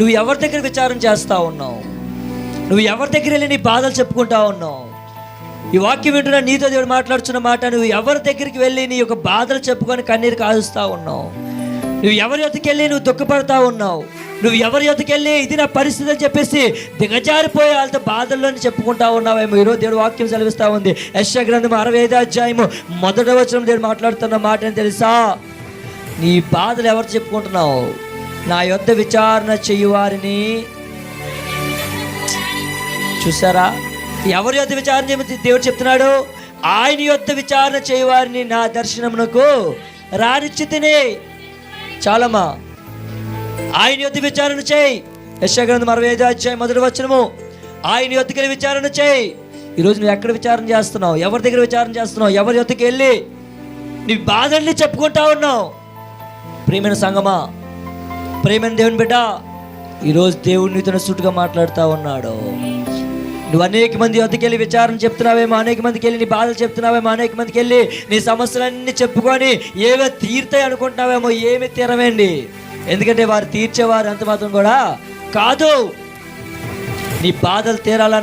నువ్వు ఎవరి దగ్గర విచారం చేస్తూ ఉన్నావు? నువ్వు ఎవరి దగ్గర వెళ్ళి నీ బాధలు చెప్పుకుంటా ఉన్నావు? ఈ వాక్యం వింటున్న నీతో దేవుడు మాట్లాడుతున్న మాట నువ్వు ఎవరి దగ్గరికి వెళ్ళి నీ యొక్క బాధలు చెప్పుకొని కన్నీరు కాలుస్తూ ఉన్నావు? నువ్వు ఎవరి యొద్దకు వెళ్ళి నువ్వు దుఃఖపడతా ఉన్నావు? నువ్వు ఎవరి యొద్దకు ఇది నా పరిస్థితి అని చెప్పేసి దిగజారిపోయే వాళ్ళతో బాధల్లోని చెప్పుకుంటా ఉన్నావేమో? ఈరోజు దేవుడు వాక్యం సెలవిస్తూ ఉంది. యశ గ్రంథం అరవై ఐదు అధ్యాయము మొదటి వచ్చిన దేవుడు మాట్లాడుతున్న మాట అని తెలుసా? నీ బాధలు ఎవరు చెప్పుకుంటున్నావు? నా యొద్ద విచారణ చేయువారిని. చూసారా ఎవరి యొద్ద విచారణ చేయమని దేవుడు చెప్తున్నాడు? ఆయన యొద్ద విచారణ చేయవారిని నా దర్శనమునకు రానిచ్చి తినే చాలమ్మా. ఆయన యొద్ద విచారణ చేయి. యశగ్రంథం అరవై ఐదు అధ్యాయం మొదటి వచనము. ఆయన యొద్దకి విచారణ చేయి. ఈరోజు నువ్వు ఎక్కడ విచారణ చేస్తున్నావు? ఎవరి దగ్గర విచారణ చేస్తున్నావు? ఎవరి యొద్దకి వెళ్ళి? నీ బాధల్ని చెప్పుకుంటా ఉన్నావు. ప్రియమైన సంగమా ప్రేమైన దేవుని బిడ్డ ఈరోజు దేవుడు నీతో సుట్టుగా మాట్లాడుతూ ఉన్నాడు. నువ్వు అనేక మంది వద్దకు వెళ్ళి విచారణ చెప్తున్నావేమో అనేక మందికి వెళ్ళి నీ బాధలు చెప్తున్నావేమో అనేక మందికి వెళ్ళి నీ సమస్యలన్నీ చెప్పుకొని ఏవో తీరుతాయి అనుకుంటున్నావేమో ఏమి తీరవేండి. ఎందుకంటే వారు తీర్చేవారు అంత మాత్రం కూడా కాదు. నీ బాధలు తీరాలని